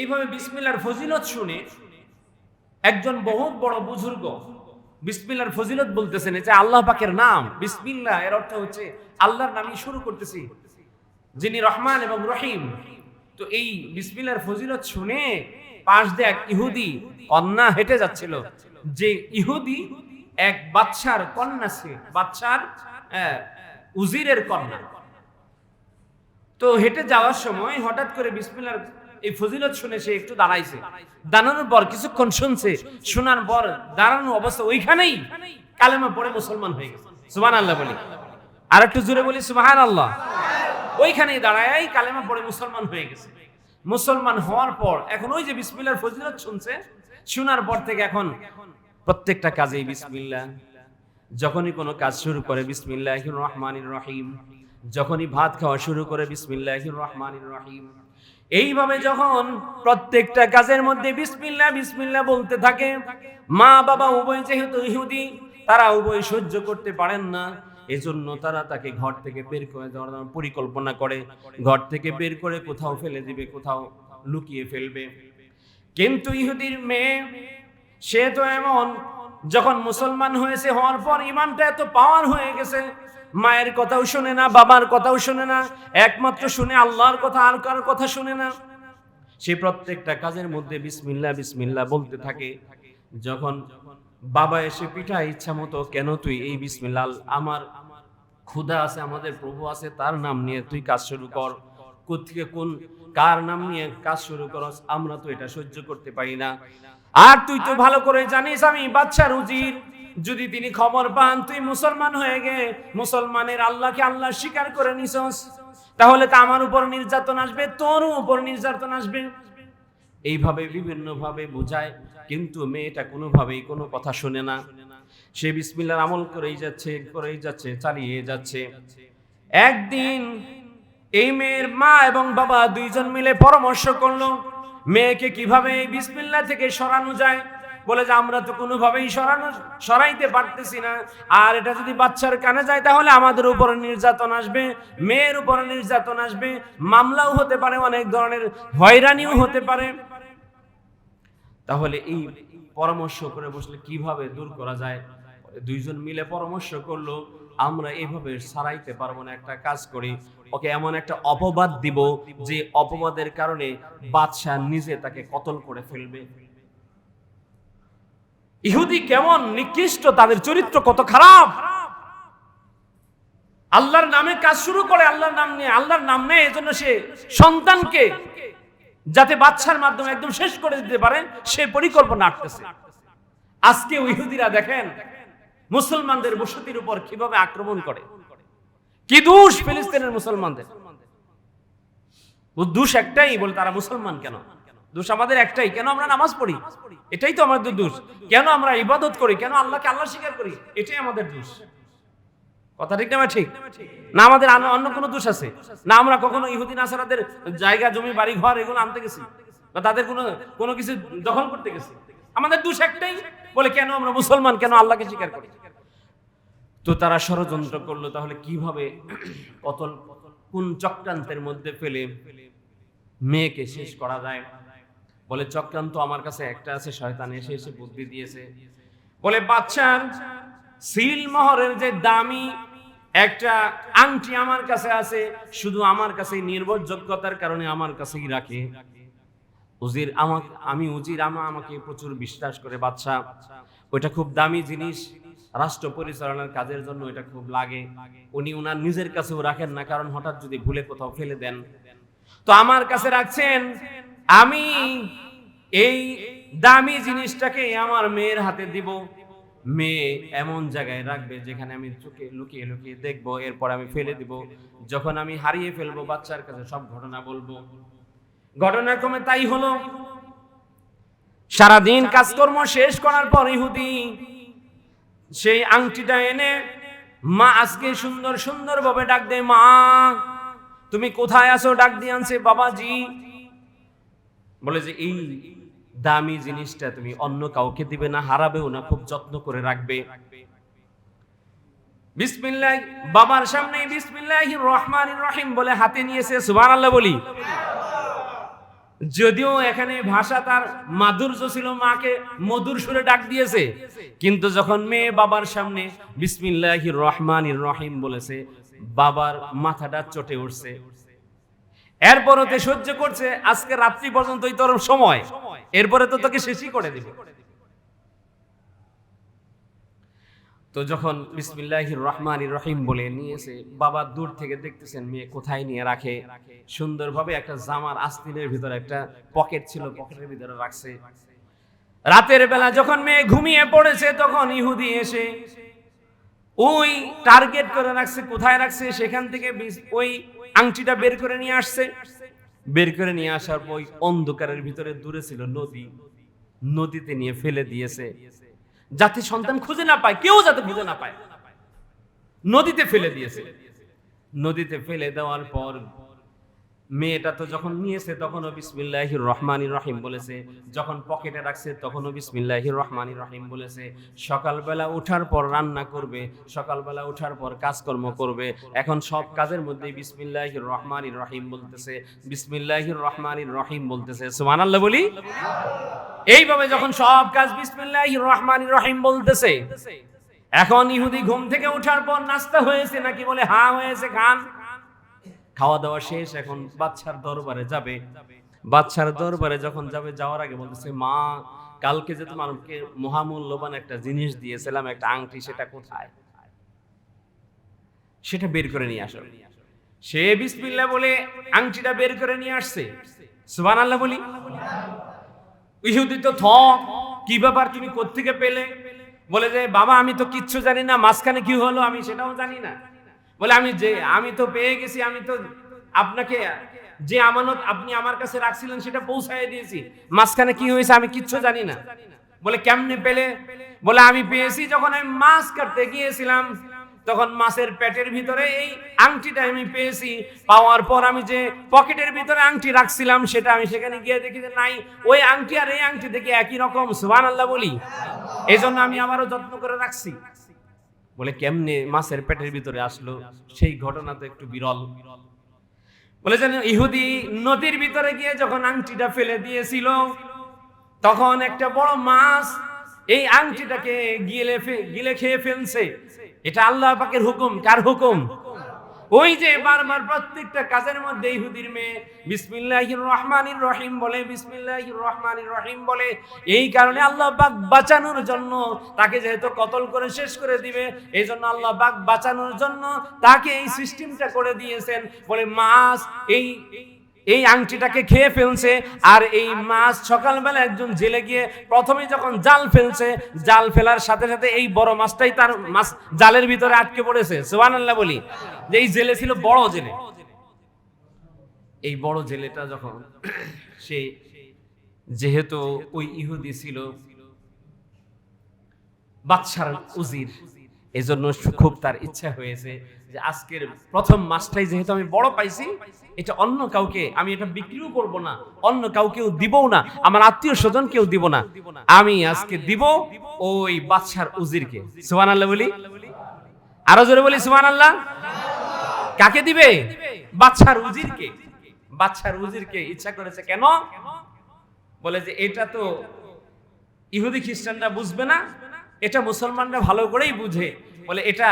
এইভাবে বিসমিল্লার ফজিলত শুনে একজন বহুত বড় বুজুর্গ বিসমিল্লার ফজিলত বলতেছেন যে আল্লাহ পাকের নাম, বিসমিল্লা, এর অর্থ হচ্ছে আল্লাহর নামই শুরু করতেছি। যিনি রহমান এবং রহিম। তো এই বিসমিল্লার ফজিলত শুনে পাশ দিয়ে এক ইহুদি কন্যা হেঁটে যাচ্ছিল। যে ইহুদি এক বাচ্চার কন্যা সে বাচ্চার উজিরের কন্যা। তো হেঁটে যাওয়ার সময় হঠাৎ করে বিসমিল্লার এই ফজিলত শুনে সে একটু দাঁড়াইছে। দাঁড়ানোর পর কিছুক্ষণ শুনছে, শোনার পর দাঁড়ানো অবস্থা ওইখানেই কালেমা পড়ে মুসলমান হয়ে গেছে। সুবান আল্লাহ বলি। আর একটু জোরে বলি সুবাহান আল্লাহ ওইখানেই দাঁড়ায় কালেমা পড়ে মুসলমান হয়ে গেছে। মুসলমান হওয়ার পর এখন ওই যে বিসমিল্লার ফজিলত শুনছে, শোনার পর থেকে এখন প্রত্যেকটা কাজেই বিসমিল্লাহ। যখনই কোনো কাজ শুরু করে বিসমিল্লাহ রহমানির রহিম। যখনই ভাত খাওয়া শুরু করে বিসমিল্লাহ রহমানির রহিম। এইভাবে যখন প্রত্যেকটা কাজের মধ্যে বিসমিল্লাহ বিসমিল্লাহ বলতে থাকে, মা, বাবা উভয় যেহেতু ইহুদি, তারা উভয় সহ্য করতে পারেন না। এজন্য তারা তাকে ঘর থেকে বের করে দেওয়ার পরিকল্পনা করে। ঘর থেকে বের করে কোথাও ফেলে দিবে, কোথাও লুকিয়ে ফেলবে। কিন্তু ইহুদির মেয়ে, সে তো এমন, যখন মুসলমান হয়েছে হওয়ার পর ইমানটা এত পাওয়ার হয়ে গেছে মায়ের কথাও শুনে না, বাবার কথাও শুনে না, একমাত্র শুনে আল্লাহর কথা, আর কারোর কথা শুনে না। সে প্রত্যেকটা কাজের মধ্যে বিসমিল্লা বিসমিল্লা বলতে থাকে। যখন বাবা এসে পিঠা ইচ্ছা মতো, কেন তুই এই বিসমিল্লা আমার ক্ষুধা আছে, আমাদের প্রভু আছে, তার নাম নিয়ে তুই কাজ শুরু কর। কোথেকে কোন, কার নাম নিয়ে কাজ শুরু করস? আমরা তো এটা সহ্য করতে পারি না। আর তুই তো ভালো করে জানিস, আমি বাচ্চা উজির যদি তিনি খবর পান, তুই মুসলমান হয়ে গে। মুসলমানের আল্লাহকে আল্লাহ স্বীকার করে নিছস। তাহলে তো আমার উপর নির্যাতন আসবে, তোর উপর নির্যাতন আসবে। এইভাবে বিভিন্ন ভাবে বোঝায়, কিন্তু মেয়েটা কোনোভাবেই কোনো কথা শুনে না। সে বিসমিল্লার আমল করেই যাচ্ছে করেই যাচ্ছে, চালিয়ে যাচ্ছে। একদিন এই মেয়ের মা এবং বাবা দুইজন মিলে পরামর্শ করল, মেয়েকে কীভাবে এই বিসমিল্লা থেকে সরানো যায়? বলে যে, আমরা তো কোনোভাবেই সরানো সরাইতে পারতেছি না। আর এটা যদি বাচ্চার কানে যায়, তাহলে আমাদের উপর নির্যাতন আসবে, মেয়ের উপর নির্যাতন আসবে, মামলাও হতে পারে, অনেক ধরনের হয়রানিও হতে পারে। তাহলে এই পরামর্শ করে বসলে কীভাবে দূর করা যায়? দুইজন মিলে পরামর্শ করল, আমরা এইভাবে সারাইতে পারব না, একটা কাজ করি। ওকে এমন একটা অপবাদ দিব যে, অপবাদের কারণে বাদশাহ নিজে তাকে কতল করে ফেলবে। ইহুদি কেমন নিকৃষ্ট, তাদের চরিত্র কত খারাপ? আল্লাহর নামে কাজ শুরু করে আল্লাহর নাম নিয়ে, আল্লাহর নাম নেই এজন্য সে সন্তানকে যাতে বাচ্চার মাধ্যমে একদম শেষ করে দিতে পারে, সে পরিকল্পনা আটতেছে আজকে ইহুদিরা দেখেন, মুসলমানদের বসতির উপর কীভাবে আক্রমণ করে। কি দোষ ফিলিস্তিনের মুসলমানদের? দোষ একটাই বলে তারা মুসলমান কেন? দোষ আমাদের একটাই, কেন আমরা নামাজ পড়ি? এটাই তো আমাদের দোষ। কেন আমরা ইবাদত করি? কেন আল্লাহকে আল্লাহ স্বীকার করি? এটাই আমাদের দোষ। কথা ঠিক না ঠিক? না আমাদের অন্য কোনো দোষ আছে? না আমরা কখনো ইহুদি, নাসারাদের জায়গা, জমি, বাড়ি, ঘর এগুলো আনতে গেছি? বা তাদের কোনো কোনো কিছু দখল করতে গেছি? আমাদের দোষ একটাই, বলে কেন আমরা মুসলমান? কেন আল্লাহকে স্বীকার করি? তো তারা ষড়যন্ত্র করল, তাহলে কীভাবে কতল, কোন চক্রান্তের মধ্যে ফেলে মেয়েকে শেষ করা যায়? বলে, চক্রান্ত আমার কাছে একটা আছে, শয়তান এসে এসে বুদ্ধি দিয়েছে। বলে বাচ্চার সিল মোহরের যে দামি একটা আংটি আমার কাছে আছে, শুধু আমার কাছে নির্ভরযোগ্যতার কারণে আমার কাছেই রাখে। উজির আমার আমি উজির আমা আমাকে প্রচুর বিশ্বাস করে বাচ্চা ওইটা খুব দামি জিনিস। রাষ্ট্র পরিচালনার কাজের জন্য এটা খুব লাগে। উনি উনার নিজের কাছেও রাখেন না, কারণ হঠাৎ যদি ভুলে কোথাও ফেলে দেন। তো আমার কাছে রাখছেন আমি এই দামি জিনিসটাকে আমার মেয়ের হাতে দিব। মেয়ে এমন জায়গায় রাখবে যেখানে আমি চোখে লুকিয়ে লুকিয়ে দেখব, এরপর আমি ফেলে দিব। যখন আমি হারিয়ে ফেলব, বাচ্চার কাছে সব ঘটনা বলব। ঘটনাক্রমে তাই হলো, সারাদিন কাজকর্ম শেষ করার পর ইহুদি সেই আংটিটা এনে, মা, আজকে সুন্দর সুন্দর ভাবে ডাক দেয় মা। তুমি কোথায় আছো? ডাক দিয়ে আনছে, বাবাজি। বলে যে এই দামি জিনিসটা তুমি অন্য কাউকে দিবে না, হারাবেও না, খুব যত্ন করে রাখবে। বিসমিল্লাহ, বাবার সামনে বিসমিল্লাহ রহমান রহিম বলে হাতে নিয়েছে, সুবহানাল্লাহ বলি। যদিও এখানে ভাষা তার মাধুর্য ছিল, মাকে মধুর সুরে ডাক দিয়েছে, কিন্তু যখন মেয়ে বাবার সামনে বিসমিল্লাহির রহমানির রহিম বলেছে, বাবার মাথাটা চটে উঠছে। এরপরও তে সহ্য করছে, আজকে রাত্রি পর্যন্তই তোর সময়। এরপরে তো তোকে শেষই করে দিবে। তো যখন বিসমিল্লাহির রহমানির রহিম বলে নিয়েছে, বাবা দূর থেকে দেখতেছেন মেয়ে কোথায় নিয়ে রাখে। সুন্দরভাবে একটা জামার আস্তিনের ভিতরে একটা পকেট ছিল, পকেটের ভিতরে রাখছে। রাতের বেলা যখন মেয়ে ঘুমিয়ে পড়েছে, তখন ইহুদি এসে ওই টার্গেট করে রাখছে, কোথায় রাখছে, সেখান থেকে ওই আংটিটা বের করে নিয়ে আসছে। বের করে নিয়ে আসার পর অন্ধকারের ভিতরে দূরে ছিল নদী। নদীতে নিয়ে ফেলে দিয়েছে। যাতে সন্তান খুঁজে না পায়, কেউ যাতে খুঁজে না পায়। নদীতে ফেলে দিয়েছে। নদীতে ফেলে দেওয়ার পর মেয়েটা তো যখন নিয়েছে, তখনও বিসমিল্লাহির রহমানির রহিম বলেছে। যখন পকেটে রাখছে, তখনও বিসমিল্লাহির রহমানির রহিম বলেছে। সকালবেলা ওঠার পর রান্না করবে, সকালবেলা ওঠার পর কাজকর্ম করবে। এখন সব কাজের মধ্যে বিসমিল্লাহির রহমানির রহিম বলতেছে, বিসমিল্লাহির রহমানির রহিম বলতেছে। সুমান আল্লাহ বলি। এইভাবে যখন সব কাজ বিসমিল্লাহির রহমানির রহিম বলতেছে, এখন ইহুদি ঘুম থেকে ওঠার পর নাস্তা হয়েছে নাকি বলে হা হয়েছে খান। খাওয়া দাওয়া শেষ, এখন বাচ্চার দরবারে যাবে। বাচ্চার দরবারে যখন যাবে, যাওয়ার আগে বলতেছে, মা, কালকে যে তোমাকে মহামূল্যবান একটা জিনিস দিয়েছিলাম, একটা আংটি, সেটা কোথায়? সেটা বের করে নিয়ে আসো। সে বিসমিল্লাহ বলে আংটিটা বের করে নিয়ে আসছে। সুবান সুবহানাল্লাহ বলি। ইহুদি তো থ, কি ব্যাপার, তুমি কোত্থেকে পেলে? বলে যে, বাবা, আমি তো কিচ্ছু জানি না, মাঝখানে কি হলো আমি সেটাও জানি না। বলে, আমি যে, আমি তো পেয়ে গেছি, আমি তো আপনাকে যে আমানত আপনি আমার কাছে রাখছিলেন, সেটা পৌঁছায় দিয়েছি। মাঝখানে কি হয়েছে আমি কিচ্ছু জানি না। বলে, কেমনে পেলে? বলে, আমি পেয়েছি যখন আমি মাছ কাটতে গিয়েছিলাম, তখন মাছের পেটের ভিতরে এই আংটিটা আমি পেয়েছি। পাওয়ার পর আমি যে পকেটের ভিতরে আংটি রাখছিলাম, সেটা আমি সেখানে গিয়ে দেখি যে, নাই, ওই আংটি আর এই আংটি দেখি একই রকম সুবান আল্লাহ বলি। এই জন্য আমি আবারও যত্ন করে রাখছি। বলে, কেমনে মাছের পেটের ভিতরে আসলো? সেই ঘটনা তো একটু বিরল। বলে, যেন ইহুদি নদীর ভিতরে গিয়ে যখন আংটিটা ফেলে দিয়েছিল, তখন একটা বড় মাছ এই আংটিটাকে গিলে গিলে খেয়ে ফেলছে। এটা আল্লাহ পাকের হুকুম। কার হুকুম? ওই যে বারবার প্রত্যেকটা কাজের মধ্যে ইহুদির মেয়ে বিসমিল্লাহির রহমানির রহিম বলে, বিসমিল্লাহির রহমানির রহিম বলে, এই কারণে আল্লাহ পাক বাঁচানোর জন্য তাকে যেহেতু কতল করে শেষ করে দিবে এই জন্য আল্লাহ পাক বাঁচানোর জন্য তাকে এই সিস্টেমটা করে দিয়েছেন। বলে, মাছ এই এই আংটিটাকে খেয়ে ফেলছে, আর এই মাছ সকালবেলা একজন জেলে গিয়ে প্রথমে যখন জাল ফেলছে, জাল ফেলার সাথে সাথে এই বড় মাছটাই তার মাছ জালের ভিতরে আটকে পড়েছে। সুবহানাল্লাহ বলি, যে এই জেলে ছিল বড় জেলে। এই বড় জেলেটা যখন সে যেহেতু ওই ইহুদি ছিল, বাদশার উজির, এজন্য খুব তার ইচ্ছা হয়েছে যে আজকের প্রথম মাসটাই যেহেতু আমি বড় পাইছি, এটা অন্য কাউকে আমি এটা বিক্রিও করব না, অন্য কাউকেও দিবও না, আমার আত্মীয় স্বজন কেউ দিব না। আমি আজকে দিব ওই বাদশার উজিরকে। সুবান আল্লাহ বলি। আরও জোরে বলি সুবান আল্লাহ কাকে দিবে? বাদশার উজিরকে। বাদশার উজিরকে ইচ্ছা করেছে কেন? বলে যে এটা তো ইহুদি খ্রিস্টানরা বুঝবে না, এটা মুসলমানরা ভালো করেই বুঝে। বলে এটা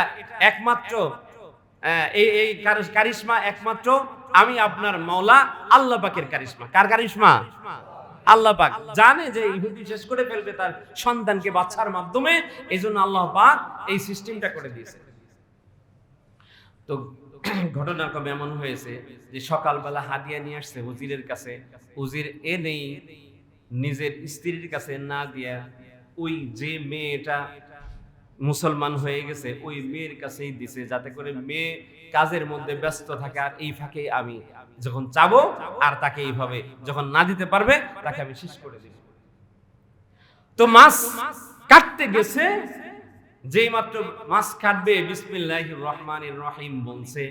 একমাত্র এই এই কারিশ- কারিশমা একমাত্র আমি আপনার মৌলা আল্লাহ পাকের কারিশমা। কার কারিশমা? আল্লাহ পাক। জানে যে ইহুদি শেষ করে ফেলবে তার সন্তানকে বাচ্চার মাধ্যমে এই জন্য আল্লাহ পাক এই সিস্টেমটা করে দিয়েছে। তো ঘটনাক্রমে এমন হয়েছে যে সকালবেলা হাদিয়া নিয়ে আসছে উজিরের কাছে, উজির এ নেই নিজের স্ত্রীর কাছে না দিয়া ওই যে মেয়েটা মুসলমান হয়ে গেছে, ওই মেয়ের কাছেই দিছে, যাতে করে মেয়ে কাজের মধ্যে ব্যস্ত থাকে আর এই ফাঁকে আমি যখন চাবো আর তাকে এইভাবে যখন না দিতে পারবে, তাকে আমি শেষ করে দিব। তো মাছ কাটতে গেছে, যেই মাত্র মাছ কাটবে, বিসমিল্লাহির রহমানির রহিম বলছে,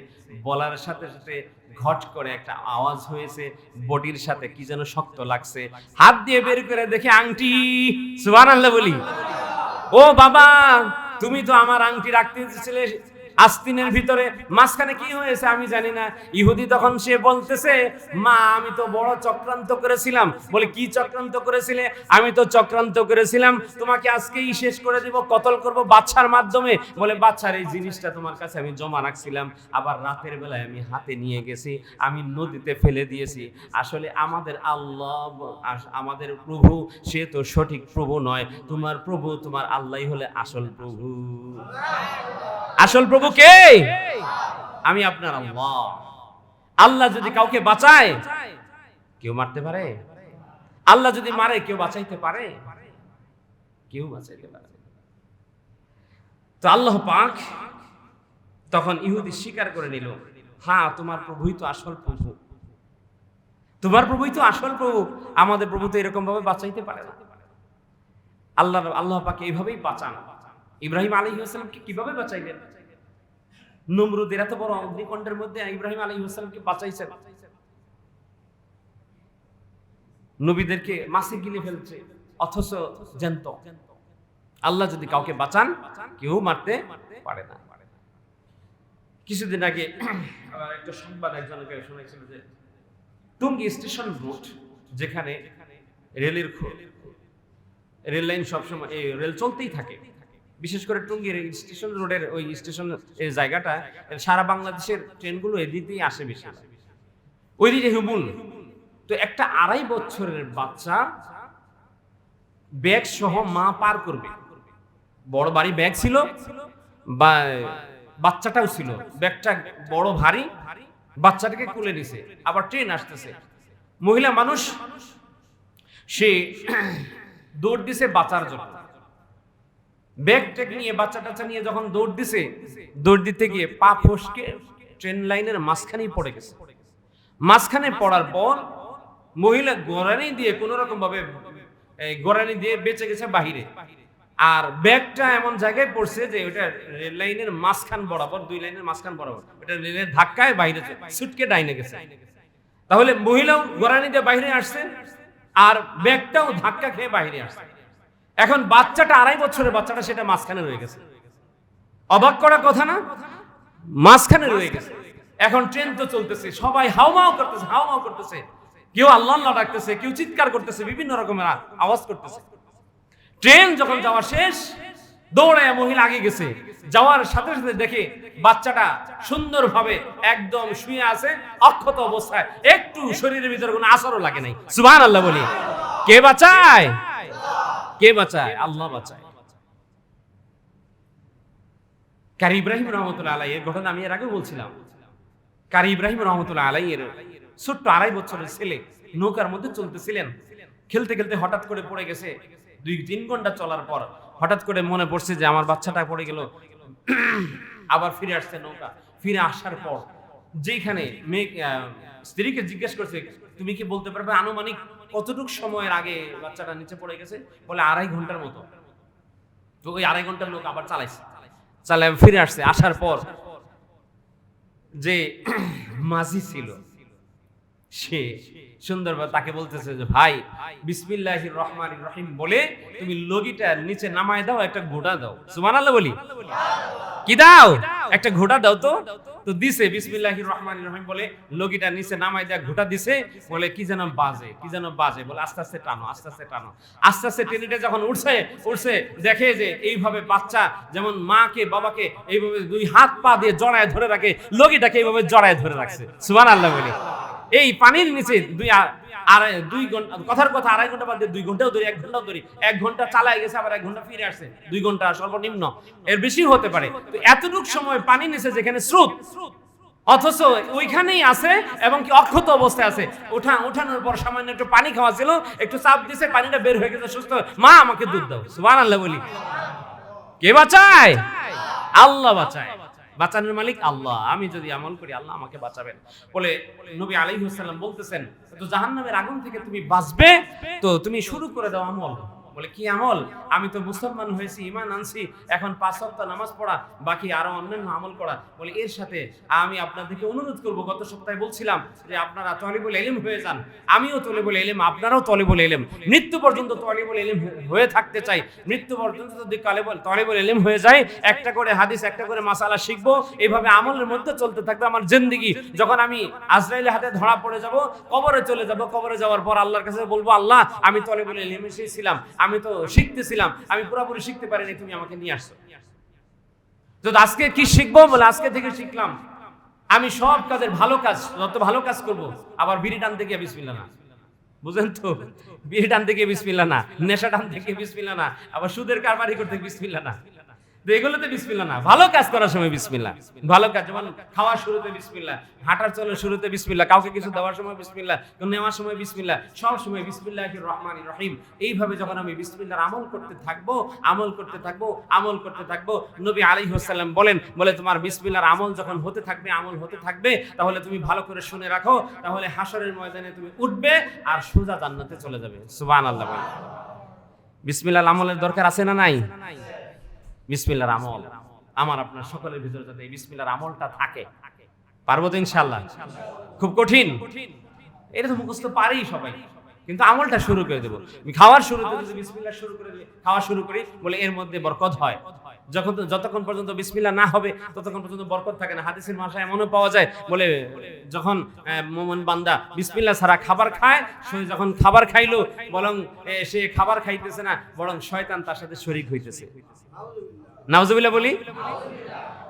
বলার সাথে সাথে ঘট করে একটা আওয়াজ হয়েছে, বডির সাথে কি যেন শক্ত লাগছে, হাত দিয়ে বের করে দেখে আংটি, সুবহানাল্লাহ বলি। ও বাবা তুমি তো আমার আংটি রাখতে চেয়েছিলে আস্তিনের ভিতরে মাঝখানে কি হয়েছে আমি জানি না। ইহুদি তখন সে বলতেছে, মা, আমি তো বড় চক্রান্ত করেছিলাম। বলে, কি চক্রান্ত করেছিলে? আমি তো চক্রান্ত করেছিলাম, তোমাকে আজকেই শেষ করে দিব, কতল করব বাচ্চার মাধ্যমে। বলে, বাচ্চার এই জিনিসটা তোমার কাছে আমি জমা রাখছিলাম, আবার রাতের বেলায় আমি হাতে নিয়ে গেছি, আমি নদীতে ফেলে দিয়েছি। আসলে আমাদের আল্লাহ আমাদের প্রভু, সে তো সঠিক প্রভু নয়। তোমার প্রভু, তোমার আল্লাহই হলে আসল প্রভু। আসল প্রভু কে? আমি আপনার আল্লাহ। আল্লাহ যদি কাউকে বাঁচায়, কেউ মারতে পারে। আল্লাহ যদি মারে, কেউ বাঁচাইতে পারে। কেউ বাঁচাইতে পারে তো আল্লাহ পাক তখন ইহুদি স্বীকার করে নিল হ্যাঁ তোমার প্রভুই তো আসল প্রভু। তোমার প্রভুই তো আসল প্রভু। আমাদের প্রভু তো এরকম ভাবে বাঁচাইতে পারে না। আল্লাহ আল্লাহ পাকে এইভাবেই বাঁচান। ইব্রাহিম আলী আসসালামকে কীভাবে বাঁচাইলেন নমরুদের এত বড় অগ্নিকণ্ডের মধ্যে ইব্রাহিম আলী আসসালামকে বাঁচাইছেন। নবীদেরকে মাসে গিলে ফেলছে, অথচ জ্যান্ত। আল্লাহ যদি কাউকে বাঁচান, কেউ মারতে পারে না। কিছুদিন আগে একটা সংবাদ একজনকে শুনেছিল যে টুঙ্গি স্টেশন রোড, যেখানে রেলের রেল লাইন সবসময় রেল চলতেই থাকে। বিশেষ করে টুঙ্গির স্টেশন রোডের ওই স্টেশন জায়গাটা, সারা বাংলাদেশের ট্রেনগুলো এদিকেই আসে বেশি। ওই দিকে হুবুল। তো একটা আড়াই বছরের বাচ্চা ব্যাগ সহ মা পার করবে। বড় বাড়ি ব্যাগ ছিল, বা বাচ্চাটাও ছিল। ব্যাগটা বড় ভারী, বাচ্চাটাকে কুলে নিছে। আবার ট্রেন আসতেছে। মহিলা মানুষ, সে দৌড় দিছে বাঁচার জন্য। ব্যাগ ট্যাগ নিয়ে বাচ্চা টাচ্চা নিয়ে যখন দৌড় দিছে, দৌড় দিতে গিয়ে পা ফসকে ট্রেন লাইনের মাঝখানেই পড়ে গেছে। মাঝখানে পড়ার পর মহিলা গোড়ানি দিয়ে কোন রকম ভাবে গোড়ানি দিয়ে বেঁচে গেছে বাহিরে। আর ব্যাগটা এমন জায়গায় পড়ছে যে ওটা রেল লাইনের মাঝখান বরাবর, দুই লাইনের মাঝখান বরাবর। ওটা রেলের ধাক্কায় বাইরে সুটকে ডাইনে গেছে। তাহলে মহিলাও গোড়ানি দিয়ে বাইরে আসছে, আর ব্যাগটাও ধাক্কা খেয়ে বাইরে আসছে। এখন বাচ্চাটা আড়াই বছরের বাচ্চাটা সেটা মাঝখানে রয়ে গেছে। অবাক করার কথা না? মাঝখানে রয়ে গেছে। এখন ট্রেন তো চলতেছে, সবাই হাওমাও করতেছে হাওমাও করতেছে। কেউ আল্লাহ আল্লাহ ডাকতেছে, কেউ চিৎকার করতেছে, বিভিন্ন রকমের আওয়াজ করতেছে। ট্রেন যখন যাওয়া শেষ দৌড়ায় মহিলা আগে গেছে। যাওয়ার সাথে সাথে দেখে বাচ্চাটা সুন্দরভাবে একদম শুয়ে আছে, অক্ষত অবস্থায়। একটু শরীরের ভিতরে কোনো আসরও লাগে নাই। সুবহান আল্লাহ বলি। কে বাঁচায়? কে বাঁচায়? আল্লাহ বাঁচায়। কারি ইব্রাহিম রহমতুল্লাহ আলাই এর ঘটনা আমি এর আগে বলছিলাম। কারি ইব্রাহিম রহমতুল্লাহ আলাই এর ছোট্ট আড়াই বছরের ছেলে নৌকার মধ্যে চলতেছিলেন। খেলতে খেলতে হঠাৎ করে পড়ে গেছে। দুই তিন ঘণ্টা চলার পর হঠাৎ করে মনে পড়ছে যে আমার বাচ্চাটা পড়ে গেল। আবার ফিরে আসছে নৌকা। ফিরে আসার পর যেখানে মেয়ে স্ত্রীকে জিজ্ঞেস করছে, তুমি কি বলতে পারবে আনুমানিক কতটুক সময়ের আগে বাচ্চাটা নিচে পড়ে গেছে? বলে আড়াই ঘণ্টার মতো। তো ওই আড়াই ঘণ্টার লোক আবার চালাইছে। চালাই ফিরে আসছে, আসার পর যে মাঝি ছিল, সে সুন্দরভাবে তাকে বলতেছে যে, ভাই, বিসমিল্লাহির রহমান রহিম বলে তুমি লগিটা নিচে নামায় দাও, একটা ঘোড়া দাও। সুবহানাল্লাহ বলি। কি দাও? একটা ঘোড়া দাও তো। তো দিছে বিসমিল্লাহ রহমান রহিম বলে লগিটা নিচে নামাই দেয়া, ঘুটা দিছে, বলে কি যেন বাজে, কি যেন বাজে, বলে আস্তে আস্তে টানো, আস্তে আস্তে টানো। আস্তে আস্তে টেনিটা যখন উঠছে উঠছে দেখে যে এইভাবে বাচ্চা যেমন মাকে, বাবাকে এইভাবে দুই হাত পা দিয়ে জড়ায় ধরে রাখে, লগিটাকে এইভাবে জড়ায় ধরে রাখছে। সুবহানাল্লাহ বলে। এই পানির নিচে দুই আড়াই, দুই ঘণ্টা, কথার কথা আড়াই ঘণ্টা বাদ দিয়ে দুই ঘন্টাও ধরি, এক ঘন্টাও ধরি। এক ঘণ্টা চালায় গেছে, আবার এক ঘণ্টা ফিরে দুই ঘণ্টা সর্বনিম্ন। এর বেশি হতে পারে। তো এতটুক সময় পানি যেখানে স্রোত। অথচ ওইখানেই আছে এবং কি অক্ষত অবস্থায় আছে। ওঠা, ওঠানোর পর সামান্য একটু পানি খাওয়া ছিল, একটু চাপ দিছে, পানিটা বের হয়ে গেছে, সুস্থ মা, আমাকে দুধ দাও। সুবহানাল্লাহ বলি। কে বাঁচায়? আল্লাহ বাঁচায়। বাঁচানোর মালিক আল্লাহ। আমি যদি আমল করি, আল্লাহ আমাকে বাঁচাবেন। বলে নবী আলাইহিস সালাম বলতেছেন, তো জাহান্নামের আগুন থেকে তুমি বাঁচবে? তো তুমি শুরু করে দাও আমল। বলে, কি আমল? আমি তো মুসলমান হয়েছি ইমান আনছি, এখন পাঁচ সপ্তাহ নামাজ পড়া, বাকি আরও অন্যান্য আমল করা। বলে, এর সাথে আমি আপনাদেরকে অনুরোধ করব, গত সপ্তাহে বলছিলাম যে আপনারা তলিবুল এলিম হয়ে যান। আমিও তলিবুল এলিম আপনারাও তলিবুল এলিম মৃত্যু পর্যন্ত তলিবুল এলিম হয়ে থাকতে চাই। মৃত্যু পর্যন্ত যদি কালেবল, তলিবুল এলিম হয়ে যায়, একটা করে হাদিস, একটা করে মাসালা শিখব। এইভাবে আমলের মধ্যে চলতে থাকবে আমার জিন্দিগি। যখন আমি আজরাইলের হাতে ধরা পড়ে যাব, কবরে চলে যাব। কবরে যাওয়ার পর আল্লাহর কাছে বলব, আল্লাহ, আমি তলিবুল এলিম এসেছিলাম। আমি তো শিখতেছিলাম, আমি পুরোপুরি শিখতে পারিনি, তুমি আমাকে নিয়ে আসছো। যদি আজকে কি শিখব বলে আজকে থেকে শিখলাম, আমি সব কাজের ভালো কাজ, যত ভালো কাজ করব, আবার বিড়ি টানতে গিয়ে বিসমিল্লা না। বুঝেন তো? বিড়ি টানতে গিয়ে বিসমিল্লা না, নেশা টানতে গিয়ে বিসমিল্লা না, আবার সুদের কারবারি করতে বিসমিল্লা না। এগুলোতে বিসমিল্লা না, ভালো কাজ করার সময় বিসমিল্লা ভালো কাজ, যেমন খাওয়ার শুরুতে বিসমিল্লা হাঁটার চলার শুরুতে বিসমিল্লা কাউকে কিছু দেওয়ার সময় বিসমিল্লা নেওয়ার সময় বিসমিল্লা সব সময় বিসমিল্লাহ রহমান রহিম। এইভাবে যখন আমি বিসমিল্লার আমল করতে থাকব, আমল করতে থাকব, আমল করতে থাকব, নবী আলী হোসাল্লাম বলেন, বলে তোমার বিসমিল্লার আমল যখন হতে থাকবে, আমল হতে থাকবে, তাহলে তুমি ভালো করে শুনে রাখো, তাহলে হাসরের ময়দানে তুমি উঠবে আর সোজা জান্নাতে চলে যাবে। সুবান আল্লাহ বলে। বিসমিল্লার আমলের দরকার আছে না নাই? বিসমিল্লার আমল। আমার আপনার সকলের ভিতরে যাতে এই বিসমিল্লার আমলটা থাকে। পারব তো ইনশাল্লাহ খুব কঠিন। এটা তো মুখস্থ পারেই সবাই। কিন্তু আমলটা শুরু করে দেবো। খাওয়ার শুরুতে যদি বিসমিল্লাহ শুরু করে খাওয়া শুরু করি, বলে এর মধ্যে বরকত হয়। যখন যতক্ষণ পর্যন্ত বিসমিল্লা না হবে, ততক্ষণ পর্যন্ত বরকত থাকে না। হাদিসের ভাষায় এমনও পাওয়া যায়, বলে যখন মোমন বান্দা বিসমিল্লা ছাড়া খাবার খায়, সে যখন খাবার খাইলো, বরং সে খাবার খাইতেছে না, বরং শয়তান তার সাথে শরিক হইতেছে। নাউজুবিল্লাহ বলি?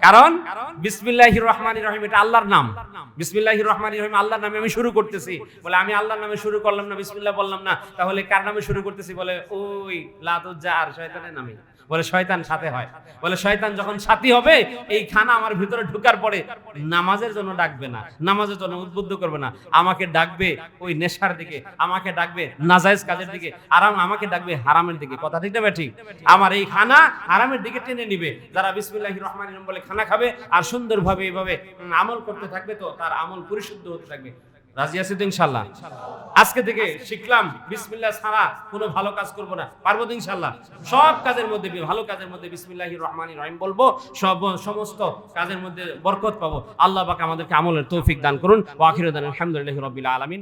কারণ বিসমিল্লাহ রহমান রহিম, এটা আল্লাহর নাম। বিসমিল্লাহ রহমান রহিম, আল্লাহর নামে আমি শুরু করতেছি। বলে, আমি আল্লাহর নামে শুরু করলাম না, বিসমিল্লাহ বললাম না, তাহলে কার নামে শুরু করতেছি? বলে, ওই লাতুজ্জার শয়তানের নামে। বলে, শয়তান সাথে হয়। বলে, শয়তান যখন সাথী হবে, এই খানা আমার ভিতরে ঢুকার পরে নামাজের জন্য ডাকবে না, নামাজের জন্য উদ্বুদ্ধ করবে না। আমাকে ডাকবে ওই নেশার দিকে, আমাকে ডাকবে নাজায়েজ কাজের দিকে, আরাম আমাকে ডাকবে হারামের দিকে। কথা ঠিক না ঠিক। আমার এই খানা হারামের দিকে টেনে নিবে। যারা বিসমিল্লাহ রহমান বলে খানা খাবে আর সুন্দরভাবে এইভাবে আমল করতে থাকবে তো, তার আমল পরিশুদ্ধ হতে থাকবে। রাজি আছে তো ইনশাল্লাহ আজকে থেকে শিখলাম, বিসমিল্লাহ ছাড়া কোনো ভালো কাজ করব না। পারব তো ইনশাল্লাহ সব কাজের মধ্যে ভালো কাজের মধ্যে বিসমিল্লাহির রহমানির রহিম বলব। সব, সমস্ত কাজের মধ্যে বরকত পাবো। আল্লাহ পাক আমাদেরকে আমলের তৌফিক দান করুন। ওয়াখির দান আলহামদুলিল্লাহ আলামিন।